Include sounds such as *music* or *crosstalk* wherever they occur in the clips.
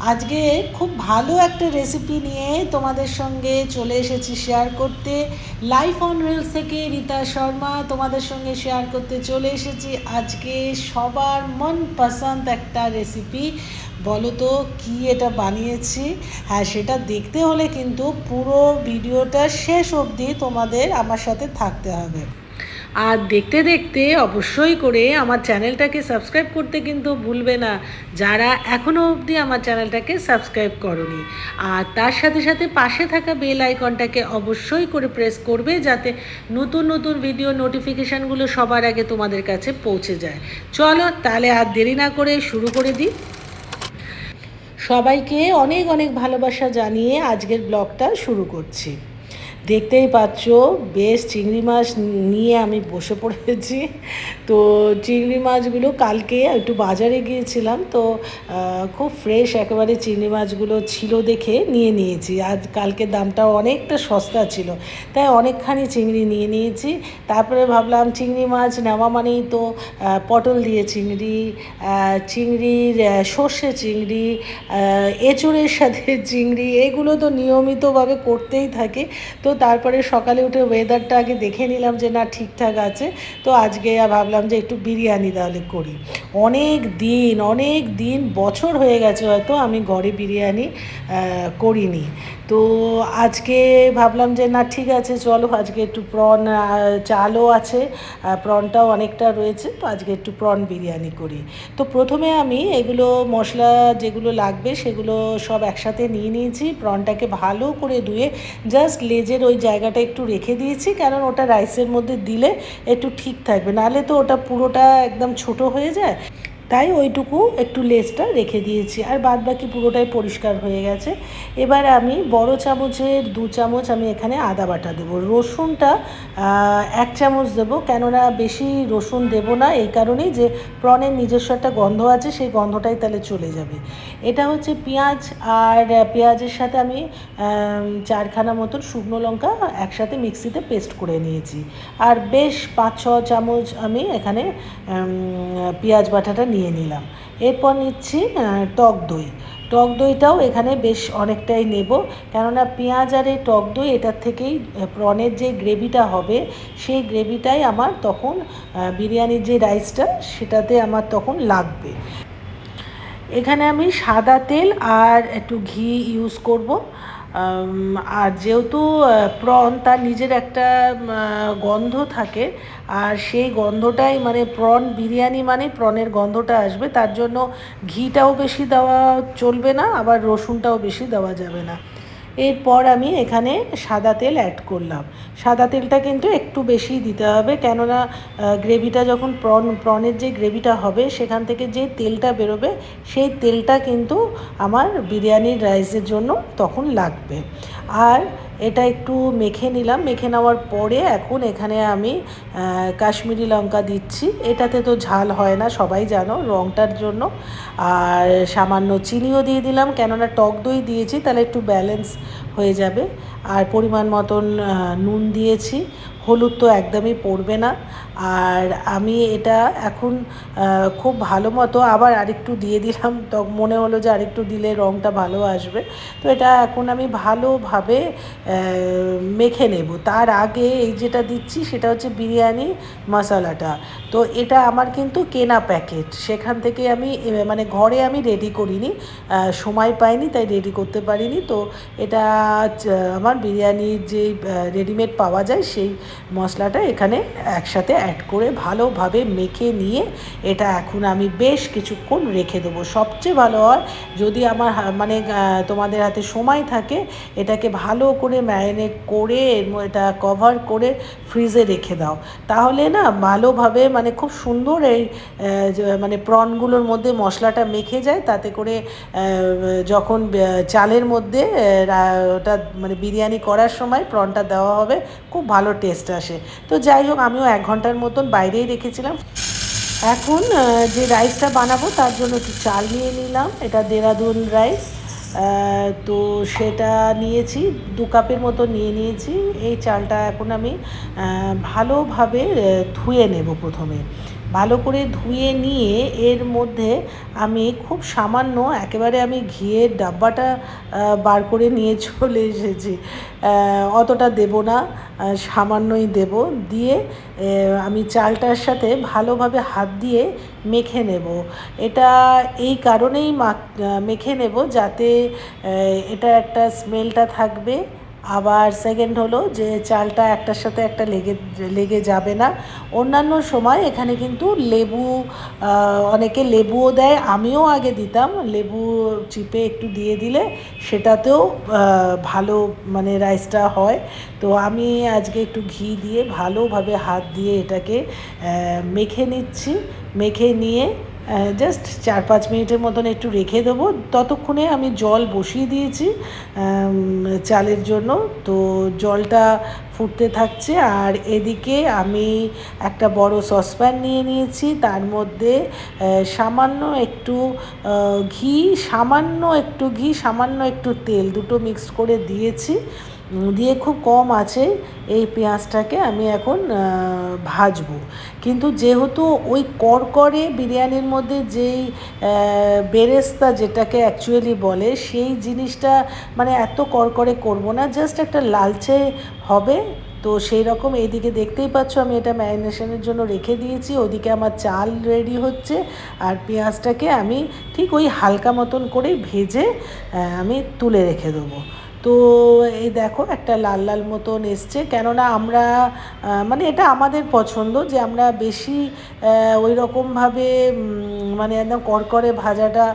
আজকে খুব ভালো একটা রেসিপি নিয়ে তোমাদের সঙ্গে চলে এসেছি শেয়ার করতে। লাইফ অন রিলস থেকে রীতা শর্মা তোমাদের সঙ্গে শেয়ার করতে চলে এসেছি। আজকে সবার মন পছন্দ একটা রেসিপি বলো তো, কী এটা বানিয়েছি? হ্যাঁ সেটা দেখতে হলে কিন্তু পুরো ভিডিওটা শেষ অবধি তোমাদের আমার সাথে থাকতে হবে। আর দেখতে দেখতে অবশ্যই করে আমার চ্যানেলটাকে সাবস্ক্রাইব করতে কিন্তু ভুলবে না, যারা এখনও অবধি আমার চ্যানেলটাকে সাবস্ক্রাইব করনি। আর তার সাথে সাথে পাশে থাকা বেল আইকনটাকে অবশ্যই করে প্রেস করবে, যাতে নতুন নতুন ভিডিও নোটিফিকেশানগুলো সবার আগে তোমাদের কাছে পৌঁছে যায়। চলো তাহলে আর দেরি না করে শুরু করে দিই। সবাইকে অনেক অনেক ভালোবাসা জানিয়ে আজকের ব্লগটা শুরু করছি। দেখতেই পাচ্ছ, বেশ চিংড়ি মাছ নিয়ে আমি বসে পড়েছি। তো চিংড়ি মাছগুলো কালকে একটু বাজারে গিয়েছিলাম, তো খুব ফ্রেশ একেবারে চিংড়ি মাছগুলো ছিল দেখে নিয়ে নিয়েছি। আজ কালকে দামটাও অনেকটা সস্তা ছিল, তাই অনেকখানি চিংড়ি নিয়ে নিয়েছি। তারপরে ভাবলাম চিংড়ি মাছ নেওয়া মানেই তো পটল দিয়ে চিংড়ি চিংড়ির সর্ষে চিংড়ি এঁচড়ের সাথে চিংড়ি, এগুলো তো নিয়মিতভাবে করতেই থাকে। তো তারপরে সকালে উঠে ওয়েদারটা আগে দেখে নিলাম যে না, ঠিকঠাক আছে। তো আজকে ভাবলাম যে একটু বিরিয়ানি তাহলে করি। অনেক দিন অনেক দিন, বছর হয়ে গেছে হয়তো আমি ঘরে বিরিয়ানি করিনি। তো আজকে ভাবলাম যে, না, ঠিক আছে, চলো, আজকে একটু প্রন চালও আছে প্রনটাও অনেকটা রয়েছে, তো আজকে একটু প্রন বিরিয়ানি করি। তো প্রথমে আমি এগুলো, মশলা যেগুলো লাগবে, সেগুলো সব একসাথে নিয়ে নিয়েছি, প্রনটাকে ভালো করে ধুয়ে জাস্ট লেজের ওই জায়গাটা একটু রেখে দিয়েছি, কারণ ওটা রাইসের মধ্যে দিলে একটু ঠিক থাকবে। নাহলে তো ওটা পুরোটা একদম ছোট হয়ে যায়। তাই ওইটুকু একটু লেসটা রেখে দিয়েছি। আর বাদ বাকি পুরোটাই পরিষ্কার হয়ে গেছে। এবার আমি বড় চামচের দু চামচ আমি এখানে আদা বাটা দেবো। রসুনটা এক চামচ দেবো। কেননা বেশি রসুন দেব না, এই কারণেই যে প্রনের নিজস্ব একটা গন্ধ আছে, সেই গন্ধটাই তাহলে চলে যাবে। এটা হচ্ছে পেঁয়াজ আর পেঁয়াজের সাথে আমি চারখানা মতন শুকনো লঙ্কা একসাথে মিক্সিতে পেস্ট করে নিয়েছি। আর বেশ পাঁচ ছ চামচ আমি এখানে পেঁয়াজ বাটাটা নিয়ে নিলাম। এরপর নিচ্ছি টক দই। টক দইটাও এখানে বেশ অনেকটাই নেব। কেননা পেঁয়াজ আর এই টক দই, এটার থেকেই প্রনের যে গ্রেভিটা হবে, সেই গ্রেভিটাই আমার তখন বিরিয়ানির যে রাইসটা, সেটাতে আমার তখন লাগবে। এখানে আমি সাদা তেল আর একটু ঘি ইউজ করব। আর যেহেতু প্রন তার নিজের একটা গন্ধ থাকে, আর সেই গন্ধটাই মানে প্রন বিরিয়ানি মানে প্রনের গন্ধটা আসবে, তার জন্য ঘিটাও বেশি দেওয়া চলবে না, আবার রসুনটাও বেশি দেওয়া যাবে না। এরপর আমি এখানে সাদা তেল অ্যাড করলাম। সাদা তেলটা কিন্তু একটু বেশি দিতে হবে, কেননা গ্রেভিটা যখন প্রন, প্রনের যে গ্রেভিটা হবে, সেখান থেকে যে তেলটা বেরোবে, সেই তেলটা কিন্তু আমার বিরিয়ানির রাইসের জন্য তখন লাগবে। আর এটা একটু মেখে নিলাম। মেখে নেওয়ার পরে এখন এখানে আমি কাশ্মীরি লঙ্কা দিচ্ছি। এটাতে তো ঝাল হয় না, সবাই জানো রঙটার জন্য। আর সামান্য চিনিও দিয়ে দিলাম। কেননা টক দই দিয়েছি, তাহলে একটু ব্যালেন্স হয়ে যাবে। আর পরিমাণ মতন নুন দিয়েছি। হলুদ তো একদমই পড়বে না। আর আমি এটা এখন খুব ভালো মতো আবার আরেকটু দিয়ে দিলাম। তো মনে হলো যে আরেকটু দিলে রঙটা ভালো আসবে। তো এটা এখন আমি ভালোভাবে মেখে নেব। তার আগে এই যেটা দিচ্ছি সেটা হচ্ছে বিরিয়ানি মশলাটা। তো এটা আমার কিন্তু কেনা প্যাকেট। সেখান থেকে আমি মানে ঘরে আমি রেডি করিনি। সময় পাইনি, তাই রেডি করতে পারিনি। তো এটা আমার বিরিয়ানির যে রেডিমেড পাওয়া যায় সেই মশলাটা এখানে একসাথে অ্যাড করে ভালোভাবে মেখে নিয়ে এটা এখন আমি বেশ কিছুক্ষণ রেখে দেবো। সবচেয়ে ভালো হয় যদি আমার মানে তোমাদের হাতে সময় থাকে, এটাকে ভালো করে ম্যারিনেট করে এটা কভার করে ফ্রিজে রেখে দাও। তাহলে না ভালোভাবে মানে খুব সুন্দর এই মানে প্রনগুলোর মধ্যে মশলাটা মেখে যায়। তাতে করে যখন চালের মধ্যে ওটা মানে বিরিয়ানি করার সময় প্রনটা দেওয়া হবে, খুব ভালো টেস্ট আসে। তো যাই হোক, আমিও এক ঘণ্টার মতন বাইরেই রেখেছিলাম। এখন যে রাইসটা বানাবো তার জন্য একটু চাল নিয়ে নিলাম। এটা দেরাদুন রাইস। তো সেটা নিয়েছি, দু কাপের মতো নিয়ে নিয়েছি। এই চালটা এখন আমি ভালোভাবে ধুয়ে নেব প্রথমে। ভালো করে ধুয়ে নিয়ে এর মধ্যে আমি খুব সামান্য একেবারে আমি ঘিয়ের ডাব্বাটা বার করে নিয়ে চলে এসেছি। অতটা দেব না সামান্যই দেব। দিয়ে আমি চালটার সাথে ভালোভাবে হাত দিয়ে মেখে নেব। এটা এই কারণেই মেখে নেব যাতে এটা একটা স্মেলটা থাকবে। আবার সেকেন্ড হলো যে চালটা একটার সাথে একটা লেগে লেগে যাবে না। অন্যান্য সময় এখানে কিন্তু লেবু অনেকে লেবুও দেয়, আমিও আগে দিতাম। লেবু চিপে একটু দিয়ে দিলে সেটাতেও ভালো মানে রাইসটা হয়। তো আমি আজকে একটু ঘি দিয়ে ভালোভাবে হাত দিয়ে এটাকে মেখে নিচ্ছি। মেখে নিয়ে জাস্ট চার পাঁচ মিনিটের মতন একটু রেখে দেবো। ততক্ষণে আমি জল বসিয়ে দিয়েছি চালের জন্য। তো জলটা ফুটতে থাকছে, আর এদিকে আমি একটা বড় সসপ্যান নিয়ে নিয়েছি। তার মধ্যে সামান্য একটু ঘি, সামান্য একটু ঘি, সামান্য একটু তেল দুটো মিক্স করে দিয়েছি। দিয়ে খুব কম আছে এই পেঁয়াজটাকে আমি এখন ভাজবো। কিন্তু যেহেতু ওই করকরে বিরিয়ানির মধ্যে যেই বেরেস্তা যেটাকে অ্যাকচুয়ালি বলে, সেই জিনিসটা মানে এত করকরে করব না জাস্ট একটা লালচে হবে। তো সেই রকম এইদিকে দেখতেই পাচ্ছ, আমি এটা ম্যারিনেশনের জন্য রেখে দিয়েছি। ওদিকে আমার চাল রেডি হচ্ছে আর পেঁয়াজটাকে আমি ঠিক ওই হালকা মতন করেই ভেজে আমি তুলে রেখে দেবো। তো এই দেখো একটা লাল লাল মতন এসছে। কেননা আমরা মানে এটা আমাদের পছন্দ যে আমরা বেশি ওই রকমভাবে মানে একদম করকরে ভাজাটা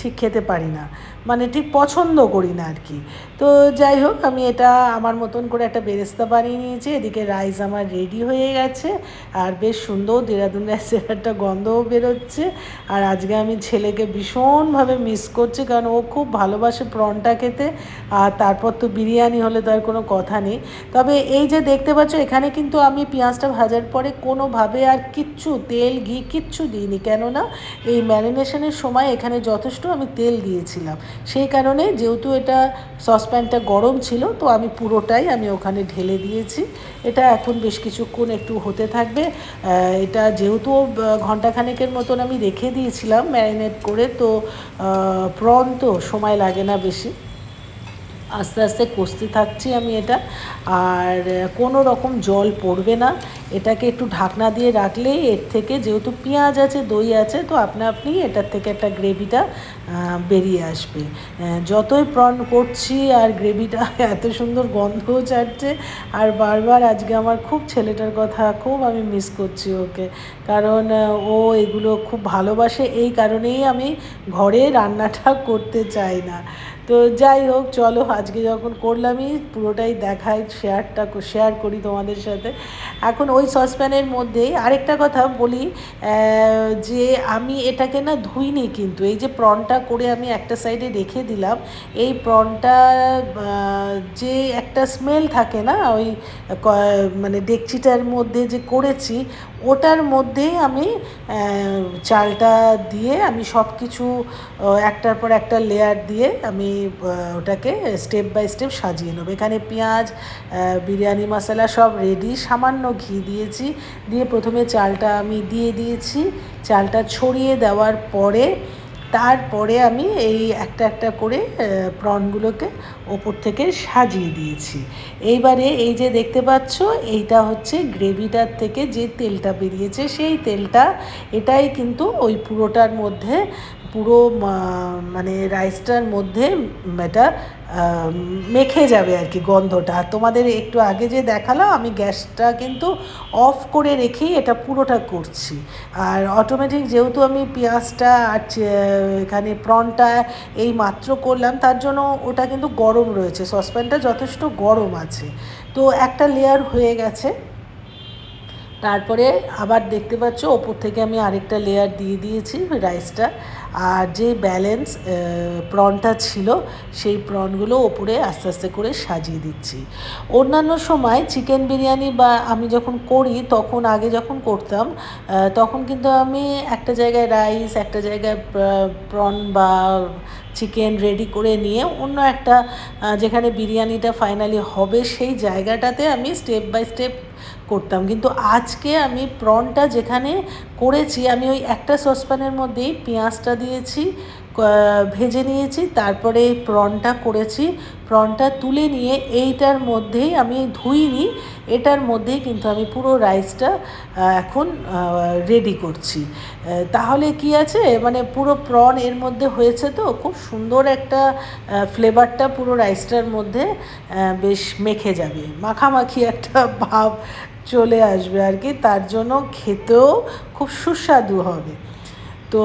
ঠিক খেতে পারি না। মানে ঠিক পছন্দ করি না আর কি। তো যাই হোক, আমি এটা আমার মতন করে একটা বেরেস্তা বানিয়ে নিয়েছি, এদিকে রাইস আমার রেডি হয়ে গেছে, আর বেশ সুন্দর দেরাদুন রাইসের একটা গন্ধও বেরোচ্ছে, আর আজকে আমি ছেলেকে ভীষণভাবে মিস করছি, কারণ ও খুব ভালোবাসে প্রনটা খেতে, আর তারপর তো বিরিয়ানি হলে তো আর কোনো কথা নেই। তবে এই যে দেখতে পাচ্ছ, এখানে কিন্তু আমি পেঁয়াজটা ভাজার পরে কোনোভাবে আর কিচ্ছু তেল, ঘি কিচ্ছু দিইনি, কেননা এই ম্যারিনেশনের সময় এখানে যথেষ্ট আমি তেল দিয়েছিলাম। সেই কারণে যেহেতু এটা সসপ্যানটা গরম ছিল, তো আমি পুরোটাই আমি ওখানে ঢেলে দিয়েছি। এটা এখন বেশ কিছুক্ষণ একটু হতে থাকবে। এটা যেহেতু ঘন্টাখানেকের মতন আমি রেখে দিয়েছিলাম ম্যারিনেট করে, তো প্রন তো সময় লাগে না বেশি। আস্তে আস্তে কষতে থাকছি আমি এটা। আর কোনো রকম জল পড়বে না। এটাকে একটু ঢাকনা দিয়ে রাখলেই এর থেকে যেহেতু পেঁয়াজ আছে, দই আছে, তো আপনা আপনি এটার থেকে একটা গ্রেভিটা বেরিয়ে আসবে। যতই প্রন করছি আর গ্রেভিটা *laughs* এত সুন্দর গন্ধও ছাড়ছে, আর বারবার আজকে আমার খুব ছেলেটার কথা, খুব আমি মিস করছি ওকে। কারণ ও এগুলো খুব ভালোবাসে, এই কারণেই আমি ঘরে রান্নাটা করতে চাই না। তো যাই হোক, চলো আজকে যখন করলামই, পুরোটাই দেখাই শেয়ারটা শেয়ার করি তোমাদের সাথে। এখন ওই সসপ্যানের মধ্যেই আরেকটা কথা বলি যে আমি এটাকে না ধুইনি কিন্তু, এই যে প্রনটা করে আমি একটা সাইডে রেখে দিলাম, এই প্রনটা যে একটা স্মেল থাকে না, ওই মানে ডেকচিটার মধ্যে যে করেছি ওটার মধ্যেই আমি চালটা দিয়ে আমি সব কিছু একটার পর একটা লেয়ার দিয়ে আমি ওটাকে স্টেপ বাই স্টেপ সাজিয়ে নেব। এখানে পেঁয়াজ বিরিয়ানি, মশলা সব রেডি সামান্য ঘি দিয়েছি। দিয়ে প্রথমে চালটা আমি দিয়ে দিয়েছি। চালটা ছড়িয়ে দেওয়ার পরে তারপরে আমি এই একটা একটা করে প্রনগুলোকে ওপর থেকে সাজিয়ে দিয়েছি। এইবারে এই যে দেখতে পাচ্ছ, এইটা হচ্ছে গ্রেভিটার থেকে যে তেলটা বেরিয়েছে, সেই তেলটা, এটাই কিন্তু ওই পুরোটার মধ্যে পুরো মানে রাইসটার মধ্যে এটা মেখে যাবে আর কি গন্ধটা। আর তোমাদের একটু আগে যে দেখালাম, আমি গ্যাসটা কিন্তু অফ করে রেখেই এটা পুরোটা করছি। আর অটোমেটিক যেহেতু আমি পেঁয়াজটা আর এখানে প্রনটা এই মাত্র করলাম, তার জন্য ওটা কিন্তু গরম রয়েছে। সসপ্যানটা যথেষ্ট গরম আছে। তো একটা লেয়ার হয়ে গেছে। তারপরে আবার দেখতে পাচ্ছ, ওপর থেকে আমি আরেকটা লেয়ার দিয়ে দিয়েছি রাইসটা আর যে ব্যালেন্স প্রনটা ছিল, সেই প্রনগুলো ওপরে আস্তে আস্তে করে সাজিয়ে দিচ্ছি। অন্যান্য সময় চিকেন বিরিয়ানি বা আমি যখন করি, তখন আগে যখন করতাম তখন কিন্তু আমি একটা জায়গায় রাইস একটা জায়গায় প্রন বা চিকেন রেডি করে নিয়ে অন্য একটা যেখানে বিরিয়ানিটা ফাইনালি হবে, সেই জায়গাটাতে আমি স্টেপ বাই স্টেপ করতাম। কিন্তু আজকে আমি প্রনটা যেখানে করেছি, আমি ওই একটা সসপ্যানের মধ্যেই পেঁয়াজটা দিয়েছি ভেজে নিয়েছি, তারপরে প্রনটা করেছি। প্রনটা তুলে নিয়ে এইটার মধ্যেই আমি ধুইনি, এটার মধ্যেই কিন্তু আমি পুরো রাইসটা এখন রেডি করছি। তাহলে কি আছে মানে পুরো প্রন এর মধ্যে হয়েছে তো, খুব সুন্দর একটা ফ্লেভারটা পুরো রাইসটার মধ্যে বেশ মেখে যাবে। মাখামাখি একটা ভাব চলে আসবে আর কি, তার জন্য খেতেও খুব সুস্বাদু হবে। তো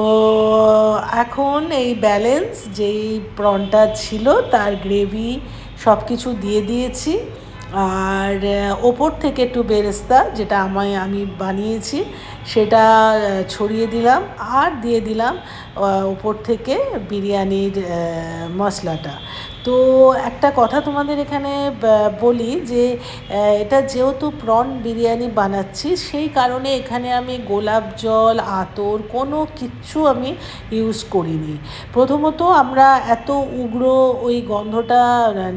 এখন এই ব্যালেন্স যেই প্রনটা ছিল, তার গ্রেভি সব কিছু দিয়ে দিয়েছি। আর ওপর থেকে একটু বেরেস্তা যেটা আমায়, আমি বানিয়েছি, সেটা ছড়িয়ে দিলাম আর দিয়ে দিলাম ওপর থেকে বিরিয়ানির মশলাটা। তো একটা কথা তোমাদের এখানে বলি যে এটা যেহেতু প্রন বিরিয়ানি বানাচ্ছি, সেই কারণে এখানে আমি গোলাপ জল, আতর কোনো কিচ্ছু আমি ইউজ করিনি। প্রথমত আমরা এত উগ্র ওই গন্ধটা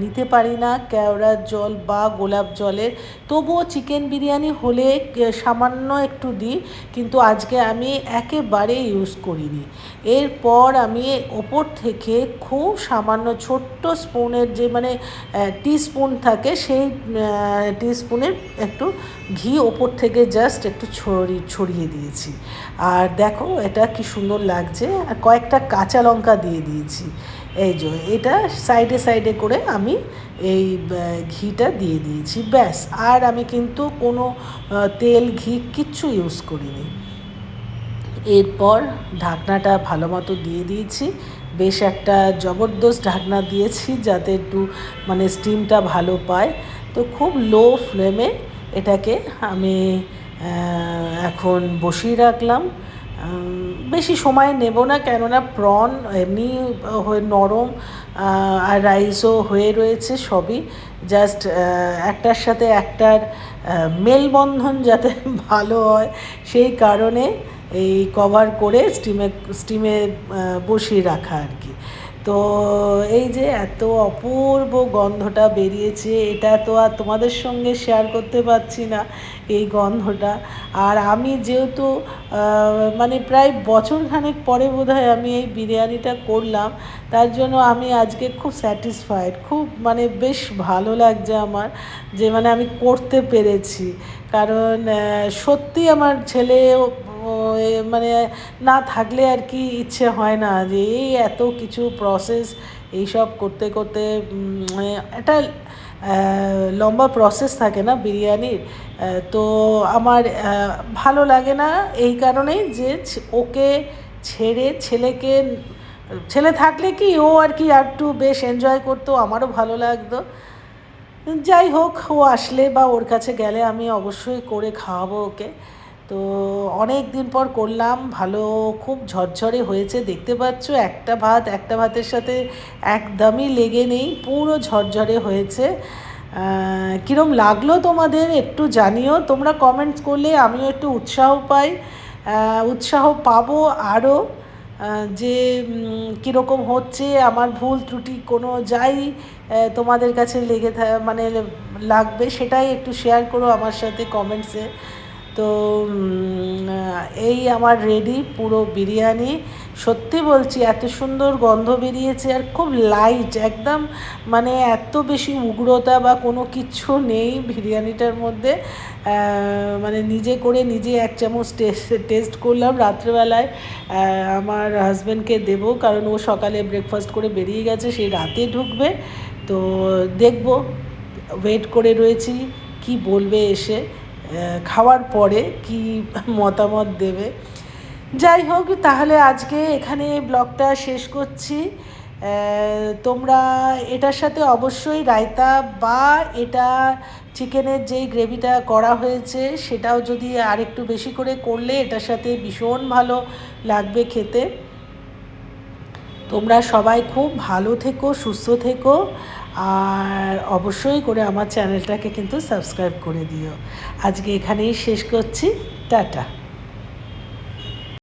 নিতে পারি না কেওড়ার জল বা গোলাপ জলের। তবুও চিকেন বিরিয়ানি হলে সামান্য একটু দিই, কিন্তু আজকে আমি একেবারে ইউজ করিনি। এরপর আমি ওপর থেকে খুব সামান্য ছোট্ট স্পুনের যে মানে টি স্পুন থাকে, সেই টি স্পুনের একটু ঘি ওপর থেকে জাস্ট একটু ছড়িয়ে ছড়িয়ে দিয়েছি। আর দেখো এটা কি সুন্দর লাগছে। আর কয়েকটা কাঁচা লঙ্কা দিয়ে দিয়েছি। এই যে, এটা সাইডে সাইডে করে আমি এই ঘিটা দিয়ে দিয়েছি। ব্যাস, আর আমি কিন্তু কোনো তেল, ঘি কিচ্ছু ইউজ করিনি। এরপর ঢাকনাটা ভালো মতো দিয়ে দিয়েছি। বেশ একটা জবরদস্ত ঢাকনা দিয়েছি যাতে একটু মানে স্টিমটা ভালো পায়। তো খুব লো ফ্লেমে এটাকে আমি এখন বসিয়ে রাখলাম। বেশি সময় নেব না, কেননা প্রন এমনি হয়ে নরম আর রাইসও হয়ে রয়েছে সবই। জাস্ট একটার সাথে একটার মেলবন্ধন যাতে *laughs* ভালো হয়, সেই কারণে এই কভার করে স্টিমে স্টিমে বসিয়ে রাখা আর কি। তো এই যে এত অপূর্ব গন্ধটা বেরিয়েছে, এটা তো আর তোমাদের সঙ্গে শেয়ার করতে পারছি না এই গন্ধটা। আর আমি যেহেতু মানে প্রায় বছরখানেক পরে বোধহয় আমি এই বিরিয়ানিটা করলাম, তার জন্য আমি আজকে খুব স্যাটিসফাইড খুব মানে বেশ ভালো লাগছে আমার যে মানে আমি করতে পেরেছি। কারণ সত্যি আমার ছেলে মানে না থাকলে আর কি ইচ্ছে হয় না যে এই এত কিছু প্রসেস এইসব করতে করতে মানে একটা লম্বা প্রসেস থাকে না বিরিয়ানির। তো আমার ভালো লাগে না এই কারণেই যে ওকে ছেড়ে ছেলেকে, ছেলে থাকলে কি ও আর কি একটু বেশ এনজয় করতো, আমারও ভালো লাগতো। যাই হোক, ও আসলে বা ওর কাছে গেলে আমি অবশ্যই করে খাওয়াবো ওকে। তো অনেক দিন পর করলাম, ভালো, খুব ঝরঝরে হয়েছে, দেখতে পাচ্ছ, একটা ভাত, একটা ভাতের সাথে একদমই লেগে নেই, পুরো ঝরঝরে হয়েছে। কীরম লাগল তোমাদের একটু জানিও, তোমরা কমেন্টস করলে আমিও একটু উৎসাহ পাই। উৎসাহ পাবো আরও যে কীরকম হচ্ছে, আমার ভুল, ত্রুটি কোনো যাই তোমাদের কাছে লেগে মানে লাগবে, সেটাই একটু শেয়ার করো আমার সাথে কমেন্টসে তো এই আমার রেডি পুরো বিরিয়ানি। সত্যি বলছি, এত সুন্দর গন্ধ বেরিয়েছে আর খুব লাইট একদম মানে এত বেশি উগ্রতা বা কোনো কিছু নেই বিরিয়ানিটার মধ্যে। মানে নিজে করে নিজে এক চামচ টেস্ট করলাম রাত্রেবেলায়। আমার হাজব্যান্ডকে দেব, কারণ ও সকালে ব্রেকফাস্ট করে বেরিয়ে গেছে সেই রাতে ঢুকবে। তো দেখব ওয়েট করে রয়েছি, কি বলবে এসে। খাওয়ার পরে কি মতামত দেবে? যাই হোক, তাহলে আজকে এখানে ব্লগটা শেষ করছি। তোমরা এটার সাথে অবশ্যই রায়তা বা এটা চিকেনের যেই গ্রেভিটা করা হয়েছে, সেটাও যদি আরেকটু বেশি করে করলে এটার সাথে ভীষণ ভালো লাগবে খেতে। তোমরা সবাই খুব ভালো থেকো, সুস্থ থেকো। আর অবশ্যই করে আমার চ্যানেলটাকে কিন্তু সাবস্ক্রাইব করে দিও। আজকে এখানেই শেষ করছি। টাটা।